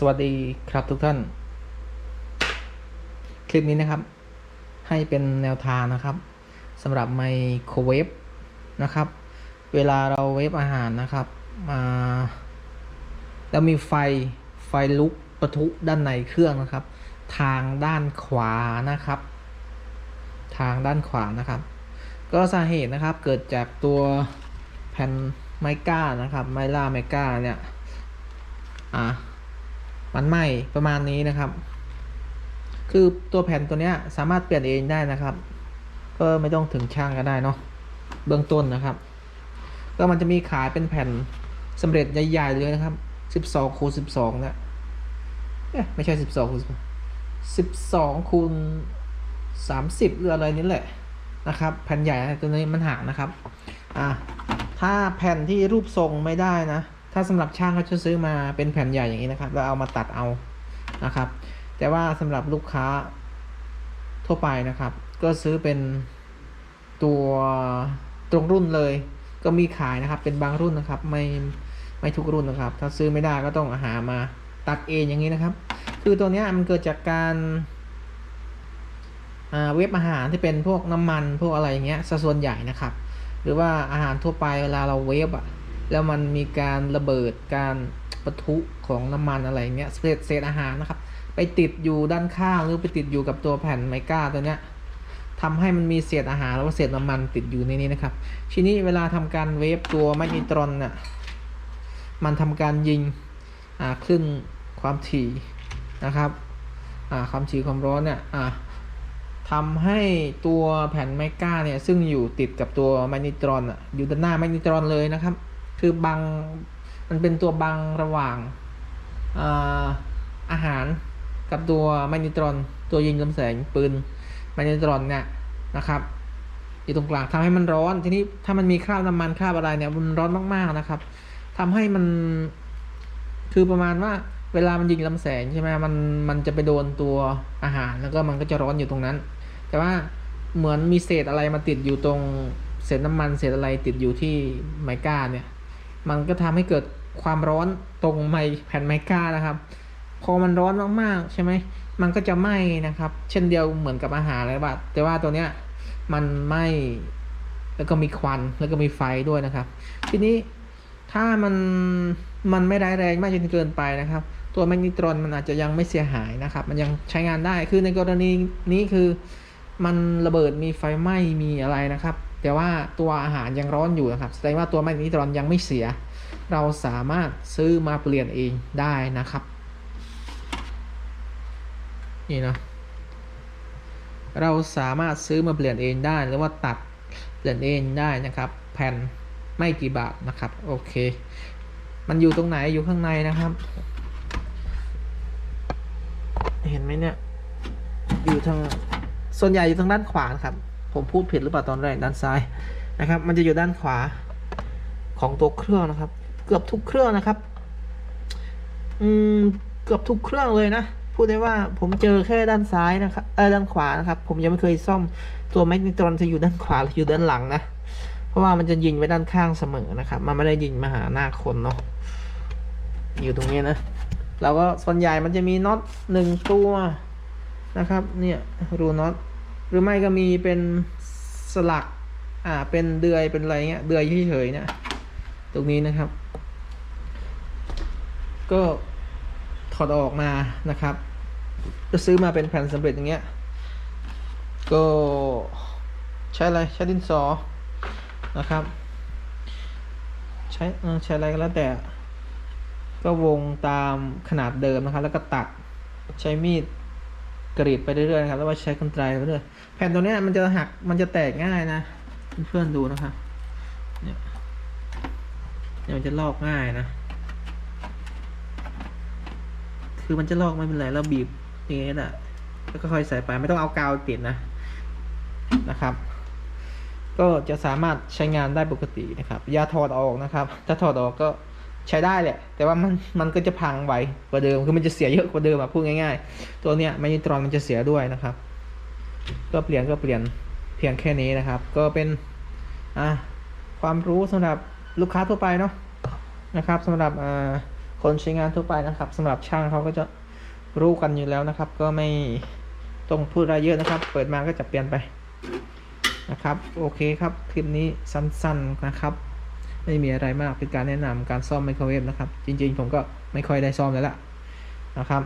สวัสดีครับทุกท่าน คลิปนี้นะครับ ให้เป็นแนวทางนะครับสำหรับไมโครเวฟนะครับ เวลาเราเวฟอาหารนะครับมาแล้วมีไฟไฟลุกประทุด้านในเครื่องนะครับ ทางด้านขวานะครับ ทางด้านขวานะครับ ก็สาเหตุนะครับเกิดจากตัวแผ่นไมก้านะครับ ไมล่าไมก้าเนี่ยอะ มันไหม้ประมาณนี้นะครับ คือตัวแผ่นตัวนี้สามารถเปลี่ยนเองได้นะครับ ก็ไม่ต้องถึงช่างก็ได้เนาะเบื้องต้นนะครับ ก็มันจะมีขายเป็นแผ่นสำเร็จใหญ่ๆเลยนะครับ12คูณ12เนี่ยเอ๊ะไม่ใช่12คูณ12คูณ30หรืออะไรนี่แหละนะครับ แผ่นใหญ่ตัวนี้มันห่างนะครับ อะถ้าแผ่นที่รูปทรงไม่ได้นะ ถ้าสำหรับช่างเขาจะซื้อมาเป็นแผ่นใหญ่อย่างนี้นะครับ แล้วเอามาตัดเอานะครับ แต่ว่าสำหรับลูกค้าทั่วไปนะครับ ก็ซื้อเป็นตัวตรงรุ่นเลย ก็มีขายนะครับ เป็นบางรุ่นนะครับ ไม่ไม่ทุกรุ่นนะครับ ถ้าซื้อไม่ได้ก็ต้องหามาตัดเองอย่างนี้นะครับ คือตัวนี้มันเกิดจากการเวฟอาหารที่เป็นพวกน้ำมันพวกอะไรอย่างเงี้ยซะส่วนใหญ่นะครับ หรือว่าอาหารทั่วไปเวลาเราเวฟอะ แล้วมันมีการระเบิดการปะทุของน้ำมันอะไรเงี้ยเศษเศษอาหารนะครับ ไปติดอยู่ด้านข้างหรือไปติดอยู่กับตัวแผ่นไมก้าตัวเนี้ยทำให้มันมีเศษอาหารแล้วก็เศษน้ำมันติดอยู่ในนี้นะครับ ทีนี้เวลาทำการเวฟตัวแมกนีตรอนเนี่ยมันทำการยิงอ่าคลื่นความถี่นะครับอ่าความถี่ความร้อนเนี่ยอ่าทำให้ตัวแผ่นไมก้าเนี่ยซึ่งอยู่ติดกับตัวแมกนีตรอนอะอยู่ด้านหน้าแมกนีตรอนเลยนะครับ คือบังมันเป็นตัวบังระหว่างอาอาหารกับตัวแมนีตรอน ตัวยิงลำแสงปืนแมนีตรอนเนี่ยนะครับอยู่ตรงกลางทำให้มันร้อน ทีนี้ถ้ามันมีคราบน้ำมันคราบอะไรเนี่ยมันร้อนมากๆนะครับทำให้มันคือประมาณว่าเวลามันยิงลำแสงใช่ไหมมันมันจะไปโดนตัวอาหารแล้วก็มันก็จะร้อนอยู่ตรงนั้น แต่ว่าเหมือนมีเศษอะไรมาติดอยู่ตรงเศษน้ำมันเศษอะไรติดอยู่ที่ไมก้าเนี่ย มันก็ทำให้เกิดความร้อนตรงไมแผ่นไมก้านะครับ พอมันร้อนมากๆใช่ไหมมันก็จะไหม้นะครับ เช่นเดียวเหมือนกับอาหารเลยว่าแต่ว่าตัวเนี้ยมันไหม้แล้วก็มีควันแล้วก็มีไฟด้วยนะครับ ทีนี้ถ้ามันมันไม่ร้ายแรงมากจนเกินไปนะครับ ตัวแมกนีตรอนมันอาจจะยังไม่เสียหายนะครับ มันยังใช้งานได้คือในกรณีนี้คือ มันระเบิดมีไฟไหม้มีอะไรนะครับ แต่ว่าตัวอาหารยังร้อนอยู่นะครับแสดงว่าตัวแมกนีตรอนยังไม่เสีย เราสามารถซื้อมาเปลี่ยนเองได้นะครับ นี่นะเราสามารถซื้อมาเปลี่ยนเองได้หรือว่าตัดเปลี่ยนเองได้นะครับแผ่นไม่กี่บาทนะครับโอเค มันอยู่ตรงไหนอยู่ข้างในนะครับ เห็นไหมเนี่ยอยู่ทางส่วนใหญ่อยู่ทางด้านขวานครับ ผมพูดผิดหรือเปล่าตอนแรกด้านซ้ายนะครับ มันจะอยู่ด้านขวาของตัวเครื่องนะครับ เกือบทุกเครื่องนะครับอืมเกือบทุกเครื่องเลยนะพูดได้ว่าผมเจอแค่ด้านซ้ายนะครับเออด้านขวานะครับ ผมยังไม่เคยซ่อมตัวแมกนีตรอนจะอยู่ด้านขวาหรืออยู่ด้านหลังนะเพราะว่ามันจะยิงไปด้านข้างเสมอนะครับ มันไม่ได้ยิงมาหาหน้าคนเนาะอยู่ตรงนี้นะเราก็ส่วนใหญ่มันจะมีน็อตหนึ่งตัวนะครับ เนี่ยรูน็อต หรือไม่ก็มีเป็นสลัก อ่า เป็นเดือย เป็นอะไรเงี้ย เดือยเฉยๆเนี่ย ตรงนี้นะครับ ก็ถอดออกมานะครับจะซื้อมาเป็นแผ่นสำเร็จอย่างเงี้ย ก็ใช้อะไร ใช้ดินสอ นะครับ ใช้ใช้อะไรก็แล้วแต่ ก็วงตามขนาดเดิมนะครับ แล้วก็ตัด ใช้มีด กรีดไปเรื่อยๆครับแล้วว่าใช้กรรไกรไปเรื่อยแผ่นตัวนี้มันจะหักมันจะแตกง่ายนะเพื่อนๆดูนะครับเนี่ยเนี่ยมันจะลอกง่ายนะ คือมันจะลอกไม่เป็นไรเราบีบอย่างนี้แหละแล้วก็ค่อยใส่ไปไม่ต้องเอากาวติดนะนะครับ ก็จะสามารถใช้งานได้ปกตินะครับ อย่าถอดออกนะครับ ถ้าถอดออกก็ ใช้ได้แหละ แต่ว่ามันมันก็จะพังไวกว่าเดิมคือมันจะเสียเยอะกว่าเดิมอะพูดง่ายๆ ตัวเนี้ยแมกนีตรอนมันจะเสียด้วยนะครับ ก็เปลี่ยนก็เปลี่ยนเพียงแค่นี้นะครับ ก็เป็นอะความรู้สำหรับลูกค้าทั่วไปเนาะนะครับสำหรับอ่าคนใช้งานทั่วไปนะครับสำหรับช่างเขาก็จะรู้กันอยู่แล้วนะครับ ก็ไม่ต้องพูดอะไรเยอะนะครับ เปิดมาก็จะเปลี่ยนไปนะครับ โอเคครับ คลิปนี้สั้นๆนะครับ ไม่มีอะไรมากเป็นการแนะนำการซ่อมไมโครเวฟนะครับ จริงๆ ผมก็ไม่ค่อยได้ซ่อมแล้วล่ะนะครับ